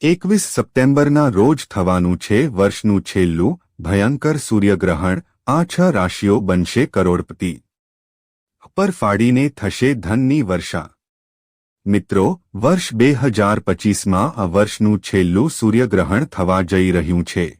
એકવીસ સપ્ટેમ્બરના રોજ થવાનું છે વર્ષનું છેલ્લું ભયંકર સૂર્યગ્રહણ. આ છ રાશિઓ બનશે કરોડપતિ. પર ફાડીને થશે ધનની વર્ષા. મિત્રો, વર્ષ બે હજાર પચીસમાં આ વર્ષનું છેલ્લું સૂર્યગ્રહણ થવા જઈ રહ્યું છે.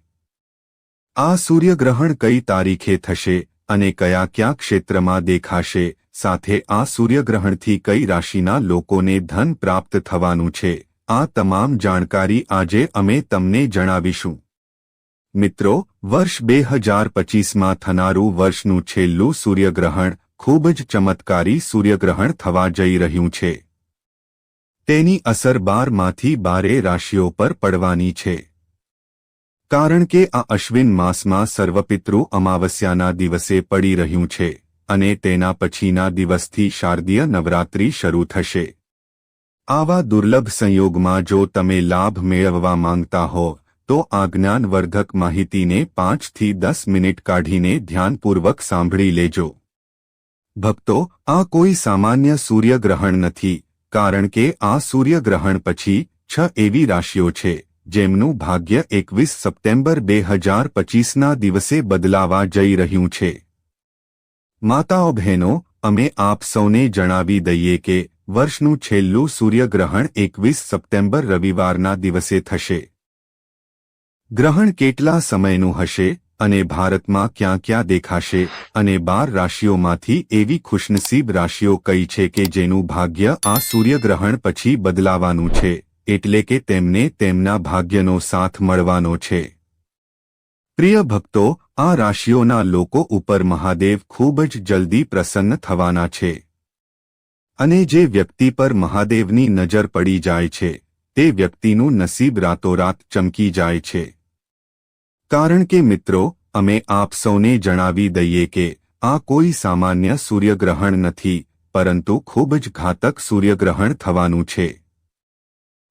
આ સૂર્યગ્રહણ કઈ તારીખે થશે અને કયા કયા ક્ષેત્રમાં દેખાશે? સાથે આ સૂર્યગ્રહણથી કઈ રાશિના લોકોને ધન પ્રાપ્ત થવાનું છે? આ તમામ જાણકારી આજે અમે તમને જણાવીશું. મિત્રો, વર્ષ બે હજાર પચીસમાં થનારું વર્ષનું છેલ્લું સૂર્યગ્રહણ ખૂબ જ ચમત્કારી સૂર્યગ્રહણ થવા જઈ રહ્યું છે. તેની અસર બારમાંથી બારે રાશિઓ પર પડવાની છે. કારણ કે આ અશ્વિન માસમાં સર્વપિતૃ અમાવસ્યાના દિવસે પડી રહ્યું છે અને તેના પછીના દિવસથી શારદીય નવરાત્રિ શરૂ થશે. આવા દુર્લભ સંયોગમાં જો તમે લાભ મેળવવા માંગતા હો, તો આ જ્ઞાનવર્ધક માહિતીને પાંચથી દસ મિનિટ કાઢીને ધ્યાનપૂર્વક સાંભળી લેજો. ભક્તો, આ કોઈ સામાન્ય સૂર્યગ્રહણ નથી, કારણ કે આ સૂર્યગ્રહણ પછી છ એવી રાશિઓ છે, જેમનું ભાગ્ય એકવીસ સપ્ટેમ્બર બે હજાર પચીસના દિવસે બદલાવા જઈ રહ્યું છે. માતાઓ બહેનો, અમે આપ સૌને જણાવી દઈએ કે વર્ષનું છેલ્લું સૂર્યગ્રહણ એકવીસ સપ્ટેમ્બર રવિવારના દિવસે થશે. ગ્રહણ કેટલા સમયનું હશે અને ભારતમાં ક્યાં ક્યાં દેખાશે અને બાર રાશિઓમાંથી એવી ખુશનસીબ રાશિઓ કઈ છે કે જેનું ભાગ્ય આ સૂર્યગ્રહણ પછી બદલાવાનું છે, એટલે કે તેમને તેમના ભાગ્યનો સાથ મળવાનો છે. પ્રિય ભક્તો, આ રાશિઓના લોકો ઉપર મહાદેવ ખૂબ જ જલ્દી પ્રસન્ન થવાના છે. અને જે વ્યક્તિ પર મહાદેવની નજર પડી જાય છે, તે વ્યક્તિનું નસીબ રાતોરાત ચમકી જાય છે. કારણ કે મિત્રો, અમે આપ સૌને જણાવી દઈએ કે, આ કોઈ સામાન્ય સૂર્યગ્રહણ નથી, પરંતુ ખૂબ જ ઘાતક સૂર્યગ્રહણ થવાનું છે.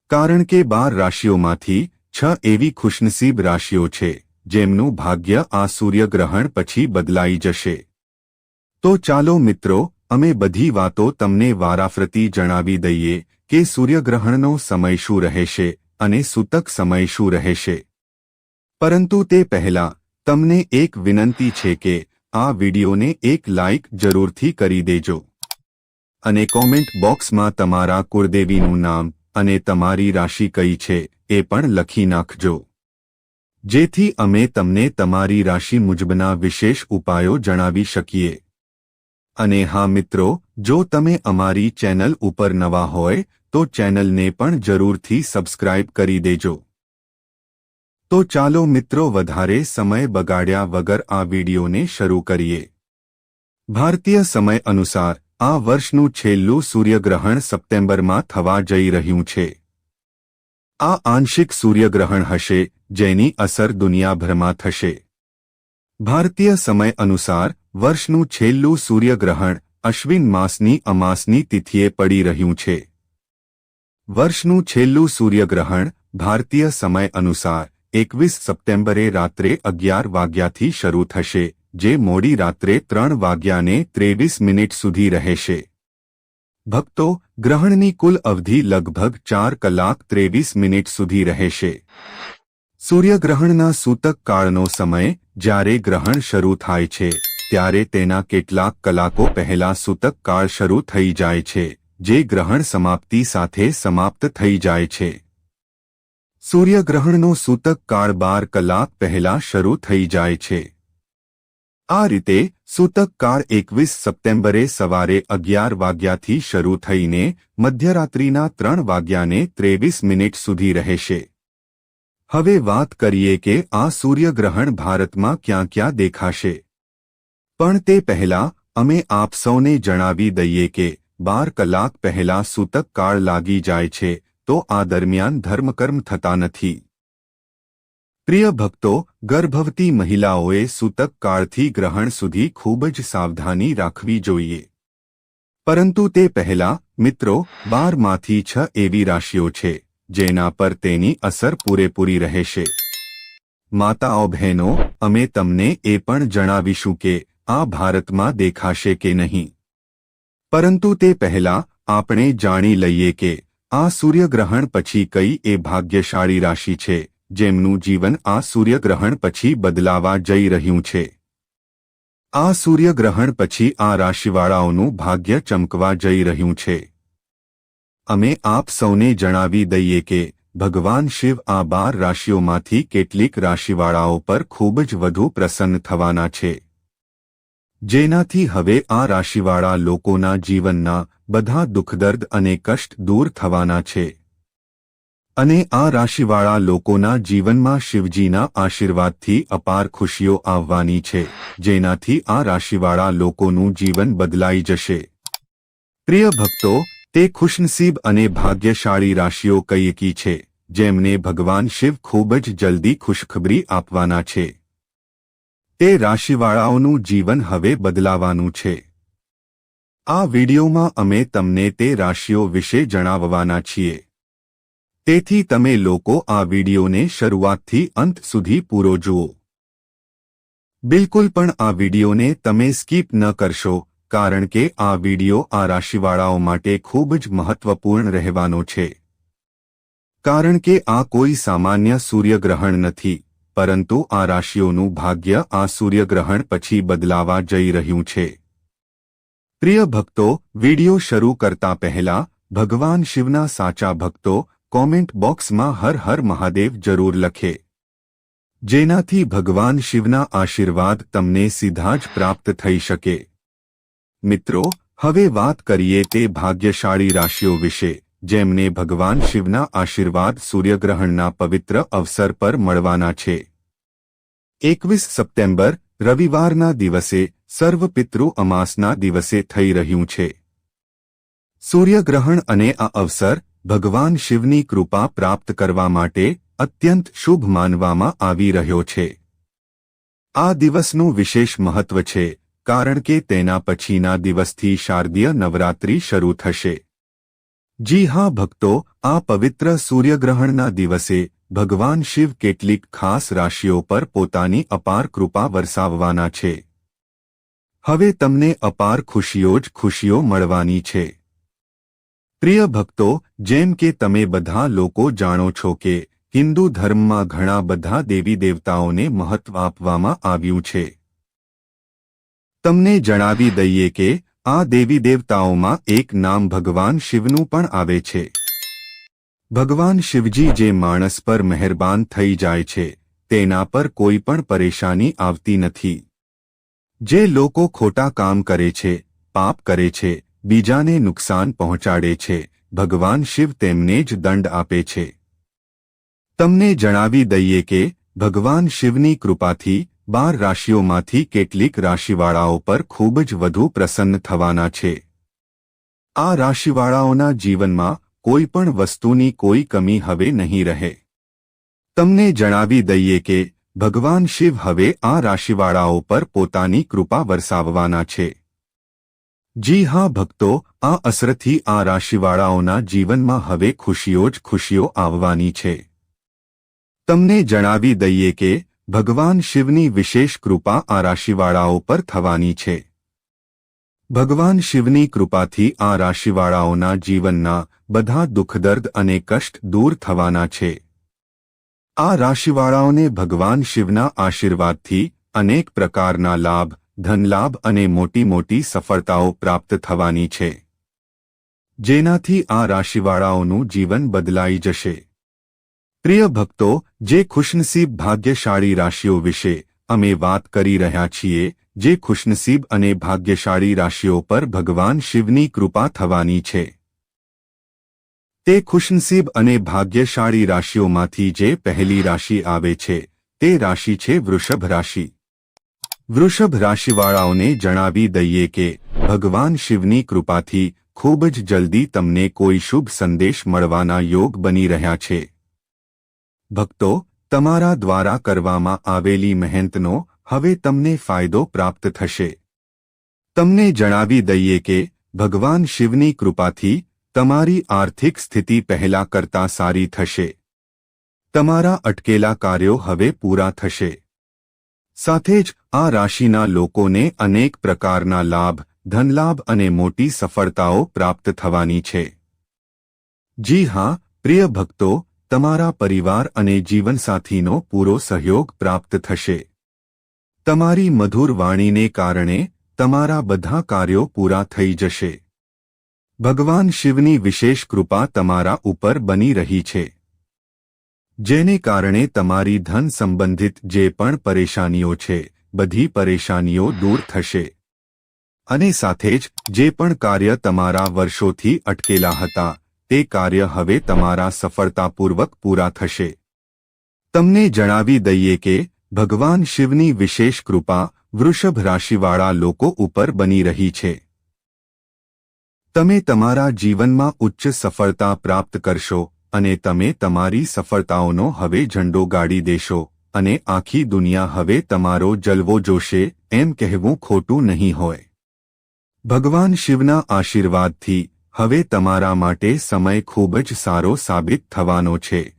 કારણ કે બાર રાશિઓમાંથી, છ એવી ખુશનસીબ રાશિઓ છે, જેમનું ભાગ્ય આ સૂર્યગ્રહણ પછી બદલાઈ જશે. તો ચાલો મિત્રો અમે બધી વાતો તમને વારાફરતી જણાવી દઈએ કે સૂર્યગ્રહણનો સમય શું રહેશે અને સૂતક સમય શું રહેશે. પરંતુ તે પહેલાં, તમને એક વિનંતી છે કે આ વિડિયોને એક લાઇક જરૂરથી કરી દેજો. અને કોમેન્ટ બોક્સમાં તમારા કુળદેવીનું નામ અને તમારી રાશિ કઈ છે એ પણ લખી નાખજો. જેથી અમે તમને તમારી રાશિ મુજબના વિશેષ ઉપાયો જણાવી શકીએ. અને હા મિત્રો, જો તમે અમારી ચેનલ ઉપર નવા હોય, તો ચેનલને પણ જરૂરથી સબસ્ક્રાઇબ કરી દેજો. તો ચાલો મિત્રો વધારે સમય બગાડ્યા વગર આ વિડીયોને શરૂ કરીએ. ભારતીય સમય અનુસાર, આ વર્ષનું છેલ્લું સૂર્યગ્રહણ સપ્ટેમ્બરમાં થવા જઈ રહ્યું છે. આ આંશિક સૂર્યગ્રહણ હશે, જેની અસર દુનિયાભરમાં થશે. ભારતીય સમય અનુસાર, વર્ષનું છેલ્લું સૂર્યગ્રહણ અશ્વિન માસની અમાસની તિથિએ પડી રહ્યું છે. વર્ષનું છેલ્લું સૂર્યગ્રહણ ભારતીય સમય અનુસાર, એકવીસ સપ્ટેમ્બરે રાત્રે અગિયાર વાગ્યાથી શરૂ થશે, જે મોડી રાત્રે ત્રણ વાગ્યાને ત્રેવીસ મિનિટ સુધી રહેશે. ભક્તો, ગ્રહણની કુલ અવધિ લગભગ ચાર કલાક ત્રેવીસ મિનિટ સુધી રહેશે. સૂર્યગ્રહણના સૂતક કાળનો સમય જ્યારે ગ્રહણ શરૂ થાય છે, ત્યારે તેના કેટલાક કલાકો પહેલા સૂતક કાળ શરૂ થઈ જાય છે, જે ગ્રહણ સમાપ્તિ સાથે સમાપ્ત થઈ જાય છે. સૂર્યગ્રહણનો સૂતક કાળ બાર કલાક પહેલા શરૂ થઈ જાય છે. આ રીતે, સૂતક કાળ એકવીસ સપ્ટેમ્બરે સવારે અગિયાર વાગ્યાથી શરૂ થઈને મધ્યરાત્રિના ત્રણ વાગ્યાને ત્રેવીસ મિનિટ સુધી રહેશે. હવે વાત કરીએ કે આ સૂર્યગ્રહણ ભારતમાં ક્યાં ક્યાં દેખાશે. પણ તે પહેલા, અમે આપ સૌને જણાવી દઈએ કે, બાર કલાક પહેલા સૂતક કાળ લાગી જાય છે, તો આ દરમિયાન ધર્મકર્મ થતા નથી. પ્રિય ભક્તો, ગર્ભવતી મહિલાઓએ સૂતક કાળથી ગ્રહણ સુધી ખૂબ જ સાવધાની રાખવી જોઈએ. પરંતુ તે પહેલા, મિત્રો, બારમાંથી છ એવી રાશિઓ છે. જેના પર તેની અસર પૂરેપૂરી રહેશે. માતાઓ બહેનો, અમે તમને એ પણ જણાવીશું કે આ ભારતમાં દેખાશે કે નહીં. પરંતુ તે પહેલા આપણે જાણી લઈએ કે આ સૂર્યગ્રહણ પછી કઈ એ ભાગ્યશાળી રાશિ છે, જેમનું જીવન આ સૂર્યગ્રહણ પછી બદલાવા જઈ રહ્યું છે. આ સૂર્યગ્રહણ પછી આ રાશિવાળાઓનું ભાગ્ય ચમકવા જઈ રહ્યું છે. અમે આપ સૌને જણાવી દઈએ કે, ભગવાન શિવ આ બાર રાશિઓમાંથી કેટલીક રાશિવાળાઓ પર ખૂબ જ વધુ પ્રસન્ન થવાના છે. જેનાથી હવે આ રાશિવાળા લોકોના જીવનના બધા દુઃખદર્દ અને કષ્ટ દૂર થવાના છે. અને આ રાશિવાળા લોકોના જીવનમાં શિવજીના આશીર્વાદથી અપાર ખુશીઓ આવવાની છે, જેનાથી આ રાશિવાળા લોકોનું જીવન બદલાઈ જશે. પ્રિય ભક્તો તે ખુશનસીબ અને ભાગ્યશાળી રાશિઓ કૈકી છે, જેમને ભગવાન શિવ ખૂબ જ જલ્દી ખુશખબરી આપવાના છે. તે રાશિવાળાઓનું જીવન હવે બદલાવાનું છે. આ વિડિયોમાં અમે તમને તે રાશિઓ વિશે જણાવવાના છીએ. તેથી તમે લોકો આ વિડિયોને શરૂઆતથી અંત સુધી પૂરો જુઓ. બિલકુલ પણ આ વિડિયોને તમે સ્કીપ ન કરશો. કારણ કે આ વિડિયો આ રાશિવાળાઓ માટે ખૂબ જ મહત્વપૂર્ણ રહેવાનો છે. કારણ કે આ કોઈ સામાન્ય સૂર્યગ્રહણ નથી, પરંતુ આ રાશિઓનું ભાગ્ય આ સૂર્યગ્રહણ પછી બદલાવા જઈ રહ્યું છે. પ્રિય ભક્તો, વિડિયો શરૂ કરતા પહેલા, ભગવાન શિવના સાચા ભક્તો, કોમેન્ટ બોક્સમાં હર હર મહાદેવ જરૂર લખે. જેનાથી ભગવાન શિવના આશીર્વાદ તમને સીધા જ પ્રાપ્ત થઈ શકે. મિત્રો, હવે વાત કરીએ તે ભાગ્યશાળી રાશિઓ વિશે, જેમને ભગવાન શિવના આશીર્વાદ સૂર્યગ્રહણના પવિત્ર અવસર પર મળવાના છે. એકવીસ સપ્ટેમ્બર, રવિવારના દિવસે સર્વપિતૃ અમાસના દિવસે થઈ રહ્યું છે. સૂર્યગ્રહણ અને આ અવસર, ભગવાન શિવની કૃપા પ્રાપ્ત કરવા માટે, અત્યંત શુભ માનવામાં આવી રહ્યો છે. આ દિવસનું વિશેષ મહત્વ છે કારણ કે તેના પછીના દિવસથી શારદીય નવરાત્રિ શરૂ થશે. જી હા, ભક્તો, આ પવિત્ર સૂર્યગ્રહણના દિવસે ભગવાન શિવ કેટલીક ખાસ રાશિઓ પર પોતાની અપાર કૃપા વરસાવવાના છે. હવે તમને અપાર ખુશીઓ જ ખુશીઓ મળવાની છે. પ્રિય ભક્તો, જેમ કે તમે બધા લોકો જાણો છો કે હિન્દુ ધર્મમાં ઘણા બધા દેવી દેવતાઓને મહત્વ આપવામાં આવ્યું છે. તમને જણાવી દઈએ કે આ દેવી દેવતાઓમાં એક નામ ભગવાન શિવનું પણ આવે છે. ભગવાન શિવજી જે માણસ પર મહેરબાન થઈ જાય છે, તેના પર કોઈ પણ પરેશાની આવતી નથી. જે લોકો ખોટા કામ કરે છે, પાપ કરે છે, બીજાને નુકસાન પહોંચાડે છે, ભગવાન શિવ તેમને જ દંડ આપે છે. તમને જણાવી દઈએ કે ભગવાન શિવની કૃપાથી બાર રાશિઓમાંથી કેટલીક રાશિવાળાઓ પર ખૂબ જ વધુ પ્રસન્ન થવાના છે. આ રાશિવાળાઓના જીવનમાં કોઈ પણ વસ્તુની કોઈ કમી હવે નહીં રહે. તમને જણાવી દઈએ કે ભગવાન શિવ હવે આ રાશિવાળાઓ પર પોતાની કૃપા વરસાવવાના છે. જી હા, ભક્તો, આ અસરથી આ રાશિવાળાઓના જીવનમાં હવે ખુશીઓ જ ખુશીઓ આવવાની છે. તમને જણાવી દઈએ કે ભગવાન શિવની વિશેષ કૃપા આ રાશિવાળાઓ પર થવાની છે. ભગવાન શિવની કૃપાથી આ રાશિવાળાઓના જીવનના બધા દુઃખદર્દ અને કષ્ટ દૂર થવાના છે. આ રાશિવાળાઓને ભગવાન શિવના આશીર્વાદથી અનેક પ્રકારના લાભ, ધનલાભ અને મોટી મોટી સફળતાઓ પ્રાપ્ત થવાની છે. જેનાથી આ રાશિવાળાઓનું જીવન બદલાઈ જશે. પ્રિય ભક્તો, જે ખુશનસીબ ભાગ્યશાળી રાશિઓ વિશે અમે વાત કરી રહ્યા છીએ, જે ખુશનસીબ અને ભાગ્યશાળી રાશિઓ પર ભગવાન શિવની કૃપા થવાની છે. તે ખુશનસીબ અને ભાગ્યશાળી રાશિઓમાંથી જે પહેલી રાશિ આવે છે, તે રાશિ છે વૃષભ રાશિ. વૃષભ રાશિવાળાઓને જણાવી દઈએ કે, ભગવાન શિવની કૃપાથી ખૂબ જ જલ્દી તમને કોઈ શુભ સંદેશ મળવાના યોગ બની રહ્યા છે. ભક્તો, તમારા દ્વારા કરવામાં આવેલી મહેનતનો હવે તમને ફાયદો પ્રાપ્ત થશે. તમને જણાવી દઈએ કે, ભગવાન શિવની કૃપાથી તમારી આર્થિક સ્થિતિ પહેલા કરતાં સારી થશે. તમારા અટકેલા કાર્યો હવે પૂરા થશે. સાથે જ આ રાશિના લોકોને અનેક પ્રકારના લાભ, ધનલાભ અને મોટી સફળતાઓ પ્રાપ્ત થવાની છે. જી હા, પ્રિય ભક્તો તમારા પરિવાર અને જીવનસાથીનો પૂરો સહયોગ પ્રાપ્ત થશે. તમારી મધુર વાણીને કારણે તમારા બધા કાર્યો પૂરા થઈ જશે. ભગવાન શિવની વિશેષ કૃપા તમારા ઉપર બની રહી છે. જેને કારણે તમારી ધન સંબંધિત જે પણ પરેશાનીઓ છે, બધી પરેશાનીઓ દૂર થશે. અને સાથે જ જે પણ કાર્ય તમારા વર્ષોથી અટકેલા હતા તે કાર્ય હવે તમારા સફળતાપૂર્વક પૂરા થશે. તમને જણાવી દઈએ કે, ભગવાન શિવની વિશેષ કૃપા વૃષભ રાશિવાળા લોકો ઉપર બની રહી છે. તમે તમારા જીવનમાં ઉચ્ચ સફળતા પ્રાપ્ત કરશો અને તમે તમારી સફળતાઓનો હવે ઝંડો ગાડી દેશો અને આખી દુનિયા હવે તમારો જલવો જોશે એમ કહેવું ખોટું નહીં હોય. ભગવાન શિવના આશીર્વાદથી હવે તમારા માટે સમય ખૂબ જ સારો સાબિત થવાનો છે.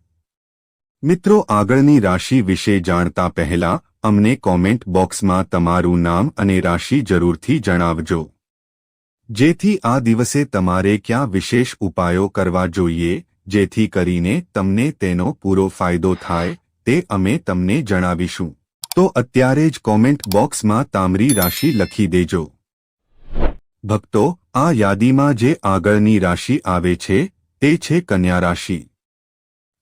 મિત્રો, આગળની રાશિ વિશે જાણતા પહેલા અમને કોમેન્ટ બોક્સમાં તમારું નામ અને રાશિ જરૂરથી જણાવજો. જેથી આ દિવસે તમારે ક્યાં વિશેષ ઉપાયો કરવા જોઈએ, જેથી કરીને તમને તેનો પૂરો ફાયદો થાય, તે અમે તમને જણાવીશું. તો અત્યારે જ કોમેન્ટ બોક્સમાં તામરી રાશિ લખી દેજો. ભક્તો આ યાદીમાં જે આગળની રાશિ આવે છે તે છે કન્યા રાશિ.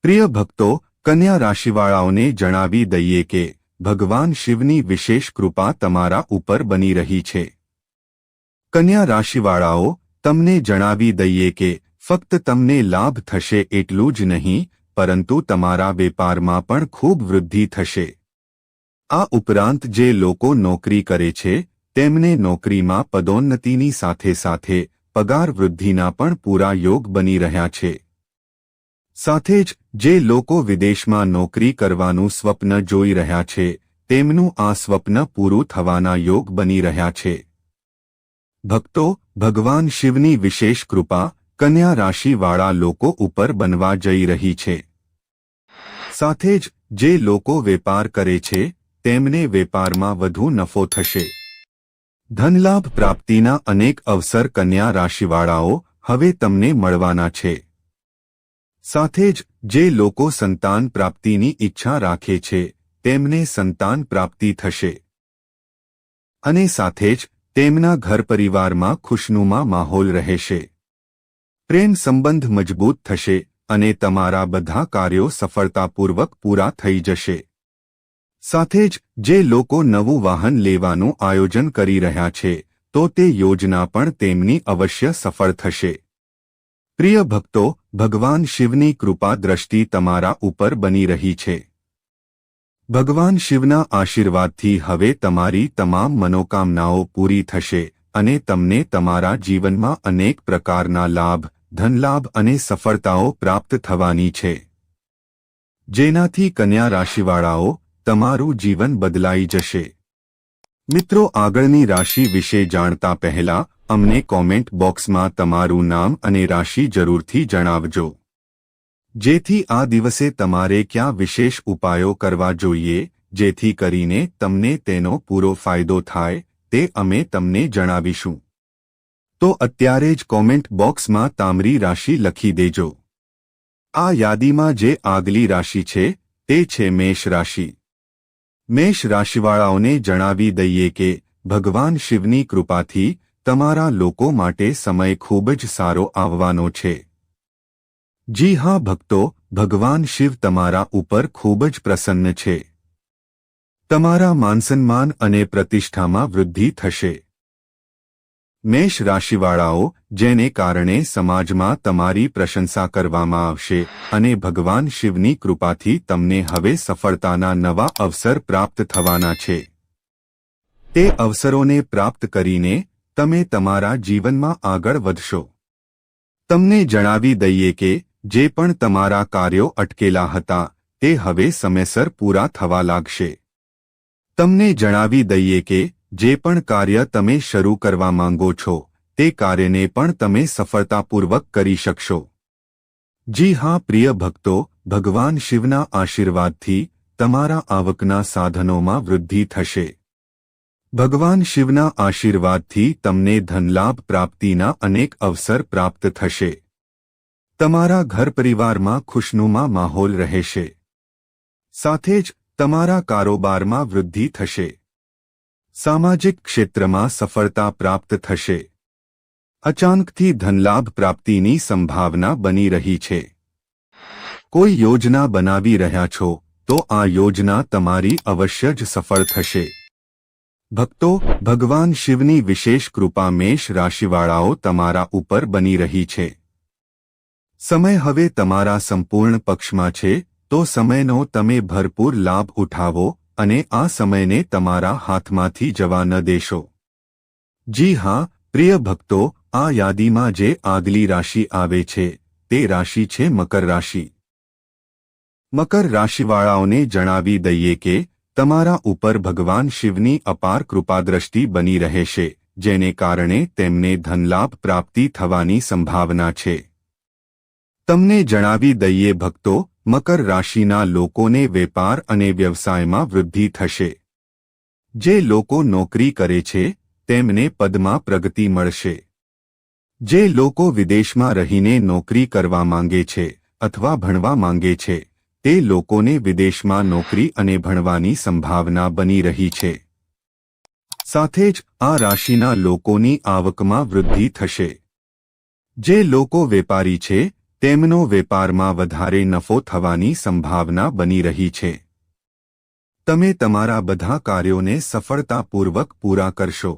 પ્રિય ભક્તો, કન્યા રાશિવાળાઓને જણાવી દઈએ કે, ભગવાન શિવની વિશેષ કૃપા તમારા ઉપર બની રહી છે. કન્યા રાશિવાળાઓ, તમને જણાવી દઈએ કે, ફક્ત તમને લાભ થશે એટલું જ નહીં, પરંતુ તમારા વેપારમાં પણ ખૂબ વૃદ્ધિ થશે. આ ઉપરાંત જે લોકો નોકરી કરે છે તેમને નોકરીમાં પદોન્નતિની સાથે સાથે પગાર વૃદ્ધિના પણ પૂરા યોગ બની રહ્યા છે. સાથે જ, જે લોકો વિદેશમાં નોકરી કરવાનું સ્વપ્ન જોઈ રહ્યા છે, તેમનું આ સ્વપ્ન પૂરું થવાના યોગ બની રહ્યા છે. ભક્તો, ભગવાન શિવની વિશેષ કૃપા, કન્યા રાશિવાળા લોકો ઉપર બનવા જઈ રહી છે. સાથે જ, જે લોકો વેપાર કરે છે, તેમને વેપારમાં વધુ નફો થશે. ધનલાભ પ્રાપ્તિના અનેક અવસર કન્યા રાશિવાળાઓ હવે તમને મળવાના છે. સાથે જ, જે લોકો સંતાન પ્રાપ્તિની ઈચ્છા રાખે છે, તેમને સંતાન પ્રાપ્તિ થશે. અને સાથે જ, તેમના ઘર પરિવારમાં ખુશનુમા માહોલ રહેશે. પ્રેમ સંબંધ મજબૂત થશે અને તમારા બધા કાર્યો સફળતાપૂર્વક પૂરા થઈ જશે. સાથે જ, જે લોકો નવું વાહન લેવાનું આયોજન કરી રહ્યા છે, તો તે યોજના પણ તેમની અવશ્ય સફળ થશે. પ્રિય ભક્તો, ભગવાન શિવની કૃપા દ્રષ્ટિ તમારા ઉપર બની રહી છે. ભગવાન શિવના આશીર્વાદથી હવે તમારી તમામ મનોકામનાઓ પૂરી થશે અને તમને તમારા જીવનમાં અનેક પ્રકારના લાભ, ધનલાભ અને સફળતાઓ પ્રાપ્ત થવાની છે. જેનાથી કન્યા રાશિવાળાઓ તમારું જીવન બદલાઈ જશે. મિત્રો, આગળની રાશિ વિશે જાણતા પહેલા અમને કોમેન્ટ બોક્સમાં તમારું નામ અને રાશિ જરૂરથી જણાવજો. જેથી આ દિવસે તમારે ક્યાં વિશેષ ઉપાયો કરવા જોઈએ, જેથી કરીને તમને તેનો પૂરો ફાયદો થાય, તે અમે તમને જણાવીશું. તો અત્યારે જ કોમેન્ટ બોક્સમાં તામરી રાશિ લખી દેજો. આ યાદીમાં જે આગલી રાશિ છે, તે છે મેષ રાશિ. મેષ રાશિવાળાઓને જણાવી દઈએ કે ભગવાન શિવની કૃપાથી તમારા લોકો માટે સમય ખૂબ જ સારો આવવાનો છે. જી હા, ભક્તો, ભગવાન શિવ તમારા ઉપર ખૂબ જ પ્રસન્ન છે. તમારા માનસન્માન અને પ્રતિષ્ઠામાં વૃદ્ધિ થશે. મેષ રાશિવાળાઓ, જેને કારણે સમાજમાં તમારી પ્રશંસા કરવામાં આવશે અને ભગવાન શિવની કૃપાથી તમને હવે સફળતાના નવા અવસર પ્રાપ્ત થવાના છે. તે અવસરોને પ્રાપ્ત કરીને તમે તમારા જીવનમાં આગળ વધશો. તમને જણાવી દઈએ કે, જે પણ તમારા કાર્યો અટકેલા હતા, તે હવે સમયસર પૂરા થવા લાગશે. તમને જણાવી દઈએ કે જે પણ કાર્ય તમે શરૂ કરવા માંગો છો, તે કાર્યને પણ તમે સફળતાપૂર્વક કરી શકશો. જી હા, પ્રિય ભક્તો, ભગવાન શિવના આશીર્વાદથી તમારા આવકના સાધનોમાં વૃદ્ધિ થશે. ભગવાન શિવના આશીર્વાદથી તમને ધનલાભ પ્રાપ્તિના અનેક અવસર પ્રાપ્ત થશે. તમારા ઘર પરિવારમાં ખુશનુમા માહોલ રહેશે. સાથે જ તમારા કારોબારમાં વૃદ્ધિ થશે. સામાજિક ક્ષેત્રમાં સફળતા પ્રાપ્ત થશે. અચાનકથી ધનલાભ પ્રાપ્તિની સંભાવના બની રહી છે. કોઈ યોજના બનાવી રહ્યા છો, તો આ યોજના તમારી અવશ્ય જ સફળ થશે. ભક્તો, ભગવાન શિવની વિશેષ કૃપા મેષ રાશિવાળાઓ તમારા ઉપર બની રહી છે. સમય હવે તમારા સંપૂર્ણ પક્ષમાં છે, તો સમયનો તમે ભરપૂર લાભ ઉઠાવો અને આ સમયને તમારા હાથમાંથી જવા ન દેશો. જી હા, પ્રિય ભક્તો, આ યાદીમાં જે આગલી રાશિ આવે છે, તે રાશિ છે મકર રાશિ. મકર રાશિવાળાઓને જણાવી દઈએ કે, તમારા ઉપર ભગવાન શિવની અપાર કૃપાદ્રષ્ટિ બની રહેશે, જેને કારણે તેમને ધનલાભ પ્રાપ્તિ થવાની સંભાવના છે. તમને જણાવી દઈએ ભક્તો મકર રાશિના લોકોને વેપાર અને વ્યવસાયમાં વૃદ્ધિ થશે. જે લોકો નોકરી કરે છે, તેમને પદમાં પ્રગતિ મળશે. જે લોકો વિદેશમાં રહીને નોકરી કરવા માંગે છે અથવા ભણવા માંગે છે, તે લોકોને વિદેશમાં નોકરી અને ભણવાની સંભાવના બની રહી છે. સાથે જ આ રાશિના લોકોની આવકમાં વૃદ્ધિ થશે. જે લોકો વેપારી છે તેમનો વેપારમાં વધારે નફો થવાની સંભાવના બની રહી છે. તમે તમારા બધા કાર્યોને સફળતાપૂર્વક પૂરા કરશો.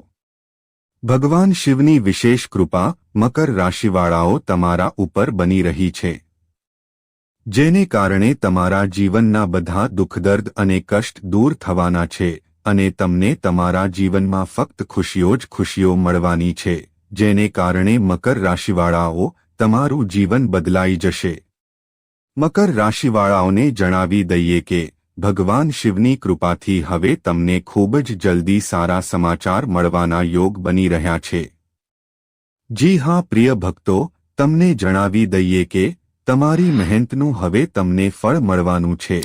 ભગવાન શિવની વિશેષ કૃપા મકર રાશિવાળાઓ તમારા ઉપર બની રહી છે. જેને કારણે તમારા જીવનના બધા દુઃખદર્દ અને કષ્ટ દૂર થવાના છે અને તમને તમારા જીવનમાં ફક્ત ખુશીઓ જ ખુશીઓ મળવાની છે, જેને કારણે મકર રાશિવાળાઓ તમારું જીવન બદલાઈ જશે. મકર રાશિવાળાઓને જણાવી દઈએ કે, ભગવાન શિવની કૃપાથી હવે તમને ખૂબ જ જલ્દી સારા સમાચાર મળવાના યોગ બની રહ્યા છે. જી હા, પ્રિય ભક્તો, તમને જણાવી દઈએ કે, તમારી મહેનતનું હવે તમને ફળ મળવાનું છે.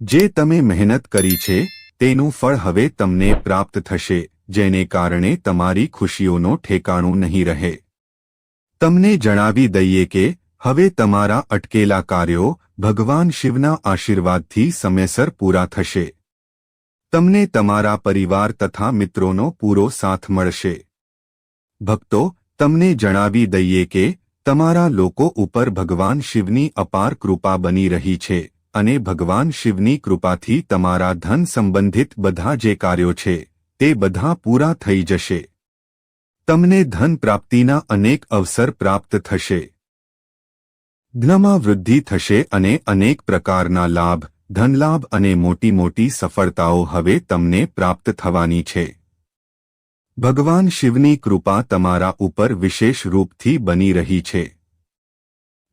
જે તમે મહેનત કરી છે, તેનું ફળ હવે તમને પ્રાપ્ત થશે, જેને કારણે તમારી ખુશીઓનો ઠેકાણું નહીં રહે. તમને જણાવી દઈએ કે, હવે તમારા અટકેલા કાર્યો ભગવાન શિવના આશીર્વાદથી સમયસર પૂરા થશે. તમને તમારા પરિવાર તથા મિત્રોનો પૂરો સાથ મળશે. ભક્તો, તમને જણાવી દઈએ કે, તમારા લોકો ઉપર ભગવાન શિવની અપાર કૃપા બની રહી છે અને ભગવાન શિવની કૃપાથી તમારા ધન સંબંધિત બધા જે કાર્યો છે, તે બધા પૂરા થઈ જશે. તમને ધન પ્રાપ્તિના અનેક અવસર પ્રાપ્ત થશે. ધનમાં વૃદ્ધિ થશે અને અનેક પ્રકારના લાભ, ધનલાભ અને મોટી મોટી સફળતાઓ હવે તમને પ્રાપ્ત થવાની છે. ભગવાન શિવની કૃપા તમારા ઉપર વિશેષ રૂપથી બની રહી છે.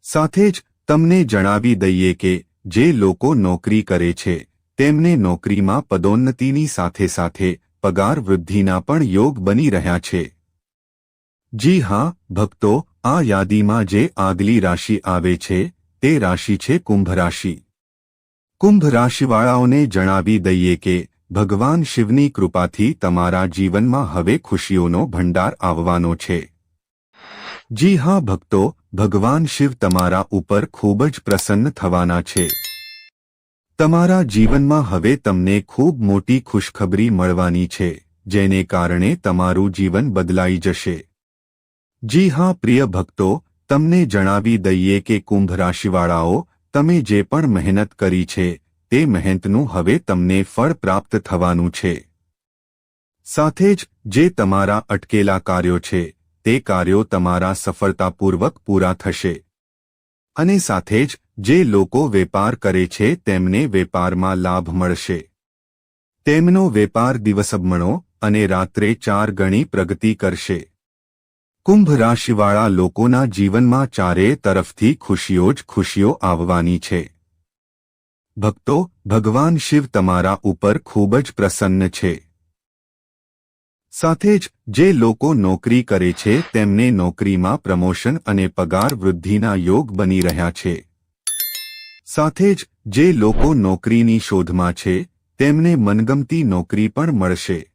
સાથે જ તમને જણાવી દઈએ કે, જે લોકો નોકરી કરે છે, તેમને નોકરીમાં પદોન્નતિની સાથે સાથે પગાર વૃદ્ધિના પણ યોગ બની રહ્યા છે. જી હા, ભક્તો, આ યાદીમાં જે આગલી રાશિ આવે છે, તે રાશિ છે કુંભ રાશિ. કુંભ રાશિવાળાઓને જણાવી દઈએ કે, ભગવાન શિવની કૃપાથી તમારા જીવનમાં હવે ખુશીઓનો ભંડાર આવવાનો છે. જી હા, ભક્તો, ભગવાન શિવ તમારા ઉપર ખૂબ જ પ્રસન્ન થવાના છે. તમારા જીવનમાં હવે તમને ખૂબ મોટી ખુશખબરી મળવાની છે, જેને કારણે તમારું જીવન બદલાઈ જશે. જી હા, પ્રિય ભક્તો, તમને જણાવી દઈએ કે કુંભ રાશિવાળાઓ, તમે જે પણ મહેનત કરી છે, તે મહેનતનું હવે તમને ફળ પ્રાપ્ત થવાનું છે. સાથે જ, જે તમારા અટકેલા કાર્યો છે, તે કાર્યો તમારા સફળતાપૂર્વક પૂરા થશે. અને સાથે જ, જે લોકો વેપાર કરે છે, તેમને વેપારમાં લાભ મળશે. તેમનો વેપાર દિવસમણો અને રાત્રે ચાર ગણી પ્રગતિ કરશે. કુંભ રાશિવાળા લોકોના જીવનમાં ચારેય તરફથી ખુશીઓ જ ખુશીઓ આવવાની છે. ભક્તો, ભગવાન શિવ તમારા ઉપર ખૂબ જ પ્રસન્ન છે. સાથે જ, જે લોકો નોકરી કરે છે, તેમને નોકરીમાં પ્રમોશન અને પગાર વૃદ્ધિના યોગ બની રહ્યા છે. સાથે જ, જે લોકો નોકરીની શોધમાં છે, તેમને મનગમતી નોકરી પણ મળશે.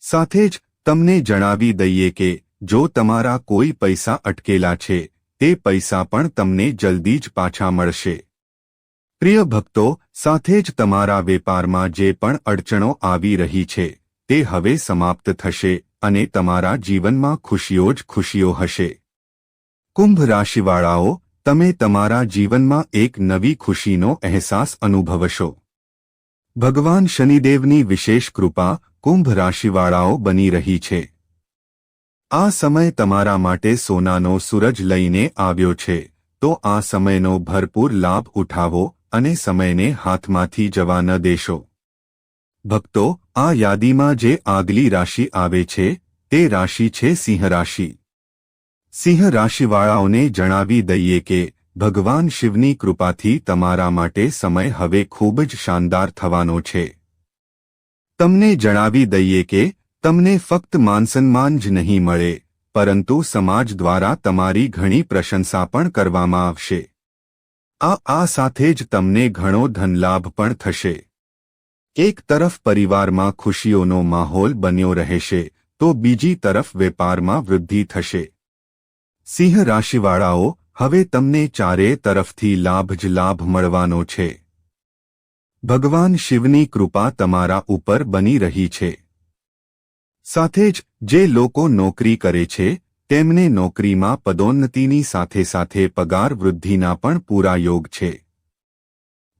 સાથે જ, તમને જણાવી દઈએ કે જો તમારા કોઈ પૈસા અટકેલા છે, તે પૈસા પણ તમને જલ્દી જ પાછા મળશે. પ્રિય ભક્તો, સાથે જ તમારા વેપારમાં જે પણ અડચણો આવી રહી છે, તે હવે સમાપ્ત થશે અને તમારા જીવનમાં ખુશીઓ જ ખુશીઓ હશે. કુંભ રાશિવાળાઓ, તમે તમારા જીવનમાં એક નવી ખુશીનો અહેસાસ અનુભવશો. ભગવાન શનિદેવની વિશેષ કૃપા કુંભ રાશિવાળાઓ બની રહી છે. આ સમય તમારા માટે સોનાનો સૂરજ લઈને આવ્યો છે. તો આ સમયનો ભરપૂર લાભ ઉઠાવો અને સમયને હાથમાંથી જવા ન દેશો. ભક્તો, આ યાદીમાં જે આગલી રાશિ આવે છે, તે રાશિ છે સિંહ રાશિ. સિંહ રાશિવાળાઓને જણાવી દઈએ કે, ભગવાન શિવની કૃપાથી તમારા માટે સમય હવે ખૂબ જ શાનદાર થવાનો છે. તમને જણાવી દઈએ કે તમને ફક્ત માનસન્માન જ નહીં મળે, પરંતુ સમાજ દ્વારા તમારી ઘણી પ્રશંસા પણ કરવામાં આવશે. આ આ સાથે જ તમને ઘણો ધનલાભ પણ થશે. એક તરફ પરિવારમાં ખુશીઓનો માહોલ બન્યો રહેશે, તો બીજી તરફ વેપારમાં વૃદ્ધિ થશે. સિંહ રાશિવાળાઓ, હવે તમને ચારે તરફથી લાભ જ લાભ મળવાનો છે. ભગવાન શિવની કૃપા તમારા ઉપર બની રહી છે. સાથે જ, જે લોકો નોકરી કરે છે, તેમને નોકરીમાં પદોન્નતિની સાથે સાથે પગાર વૃદ્ધિના પણ પૂરા યોગ છે.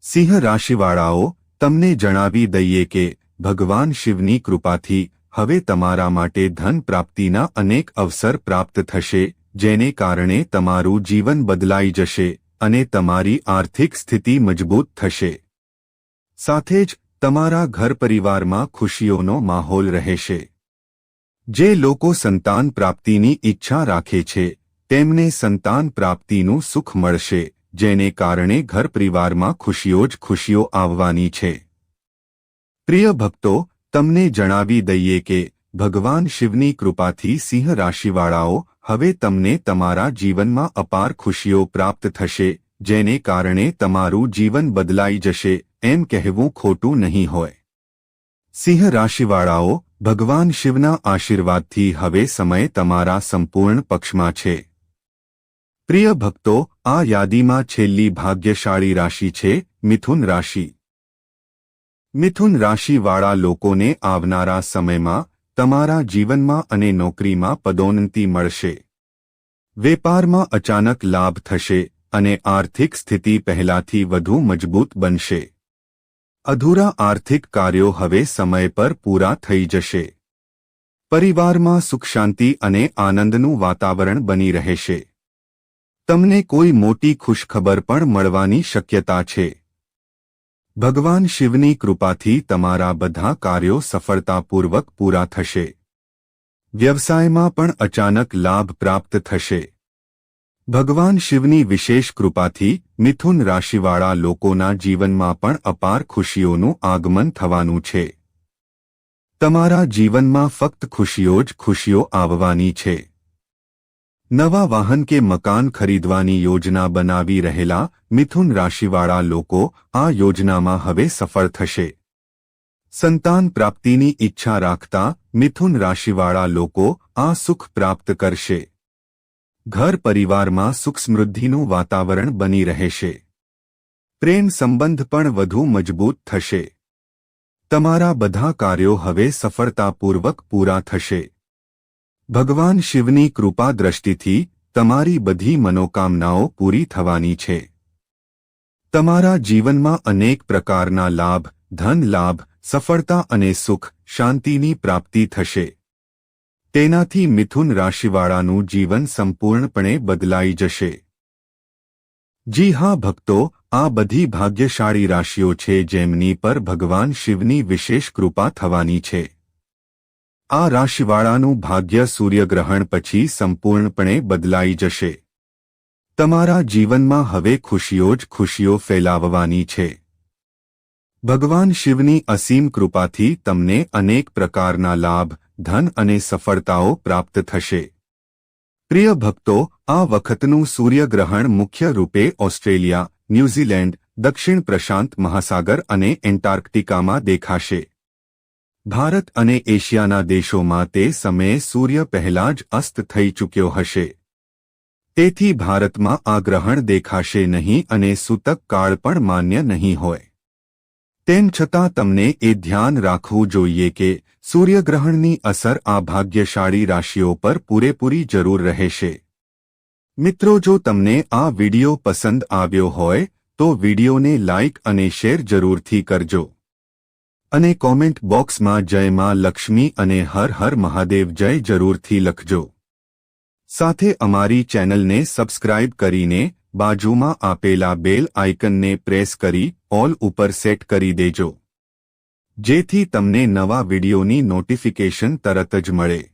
સિંહ રાશિવાળાઓ, તમને જણાવી દઈએ કે, ભગવાન શિવની કૃપાથી, હવે તમારા માટે ધન પ્રાપ્તિના અનેક અવસર પ્રાપ્ત થશે, જેને કારણે તમારું જીવન બદલાઈ જશે, અને તમારી આર્થિક સ્થિતિ મજબૂત થશે. સાથે જ, તમારા ઘર પરિવારમાં ખુશીઓનો માહોલ રહેશે. જે લોકો સંતાન પ્રાપ્તિની ઈચ્છા રાખે છે, તેમને સંતાન પ્રાપ્તિનું સુખ મળશે, જેને કારણે ઘર પરિવારમાં ખુશીઓ જ ખુશીઓ આવવાની છે. પ્રિય ભક્તો, તમને જણાવી દઈએ કે, ભગવાન શિવની કૃપાથી સિંહ રાશિવાળાઓ હવે તમને તમારા જીવનમાં અપાર ખુશીઓ પ્રાપ્ત થશે, જેને કારણે તમારું જીવન બદલાઈ જશે, એમ કહેવું ખોટું નહીં હોય. સિંહ રાશિવાળાઓ ભગવાન શિવના આશીર્વાદથી હવે સમય તમારા સંપૂર્ણ પક્ષમાં છે. પ્રિય ભક્તો, આ યાદીમાં છેલ્લી ભાગ્યશાળી રાશિ છે, મિથુન રાશિ. મિથુન રાશિવાળા લોકોને આવનારા સમયમાં તમારા જીવનમાં અને નોકરીમાં પદોન્નતિ મળશે. વેપારમાં અચાનક લાભ થશે અને આર્થિક સ્થિતિ પહેલાથી વધુ મજબૂત બનશે. અધૂરા આર્થિક કાર્યો હવે સમય પર પૂરા થઈ જશે. પરિવારમાં સુખ શાંતિ અને આનંદનું વાતાવરણ બની રહેશે. તમને કોઈ મોટી ખુશખબર પણ મળવાની શક્યતા છે. ભગવાન શિવની કૃપાથી તમારા બધા કાર્યો સફળતાપૂર્વક પૂરા થશે. વ્યવસાયમાં પણ અચાનક લાભ પ્રાપ્ત થશે. ભગવાન શિવની વિશેષ કૃપાથી મિથુન રાશિવાળા લોકોના જીવનમાં પણ અપાર ખુશીઓનું આગમન થવાનું છે. તમારા જીવનમાં ફક્ત ખુશીઓ જ ખુશીઓ આવવાની છે. નવા વાહન કે મકાન ખરીદવાની યોજના બનાવી રહેલા મિથુન રાશિવાળા લોકો આ યોજનામાં હવે સફળ થશે. સંતાન પ્રાપ્તિની ઈચ્છા રાખતા મિથુન રાશિવાળા લોકો આ સુખ પ્રાપ્ત કરશે. ઘર પરિવારમાં સુખ સમૃદ્ધિનું વાતાવરણ બની રહેશે. પ્રેમ સંબંધ પણ વધુ મજબૂત થશે. તમારા બધા કાર્યો હવે સફળતાપૂર્વક પૂરા થશે. ભગવાન શિવની કૃપા દ્રષ્ટિથી તમારી બધી મનોકામનાઓ પૂરી થવાની છે. તમારા જીવનમાં અનેક પ્રકારના લાભ, ધન લાભ, સફળતા અને સુખ, શાંતિની પ્રાપ્તિ થશે. તેનાથી મિથુન રાશિવાળાનું જીવન સંપૂર્ણપણે બદલાઈ જશે. જી હા, ભક્તો, આ બધી ભાગ્યશાળી રાશિઓ છે જેમની પર ભગવાન શિવની વિશેષ કૃપા થવાની છે. આ રાશિવાળાનું ભાગ્ય સૂર્યગ્રહણ પછી સંપૂર્ણપણે બદલાઈ જશે. તમારા જીવનમાં હવે ખુશીઓ જ ખુશીઓ ફેલાવવાની છે. ભગવાન શિવની અસીમ કૃપાથી તમને અનેક પ્રકારના લાભ ધન અને સફળતાઓ પ્રાપ્ત થશે. પ્રિય ભક્તો, આ વખતનું સૂર્યગ્રહણ મુખ્ય રૂપે ઓસ્ટ્રેલિયા, ન્યૂઝીલેન્ડ, દક્ષિણ પ્રશાંત મહાસાગર અને એન્ટાર્કટિકામાં દેખાશે. ભારત અને એશિયાના દેશોમાં તે સમયે સૂર્ય પહેલા જ અસ્ત થઈ ચૂક્યો હશે. તેથી ભારતમાં આ ગ્રહણ દેખાશે નહીં અને સૂતક કાળ પણ માન્ય નહીં હોય. તેમ છતાં તમને એ ધ્યાન રાખવું જોઈએ કે સૂર્યગ્રહણની અસર આ ભાગ્યશાળી રાશિઓ પર પૂરેપૂરી જરૂર રહેશે. મિત્રો, જો તમને આ વિડિયો પસંદ આવ્યો હોય, તો વિડિયોને લાઇક અને શેર જરૂરથી કરજો. અને કોમેન્ટ બોક્સમાં જય માં લક્ષ્મી અને હર હર મહાદેવ જય જરૂરથી લખજો. સાથે અમારી ચેનલને સબસ્ક્રાઇબ કરીને બાજુમાં આપેલા બેલ આઇકનને પ્રેસ કરી ઓલ ઉપર સેટ કરી દેજો. જેથી તમને નવા વિડીયોની નોટિફિકેશન તરત જ મળે.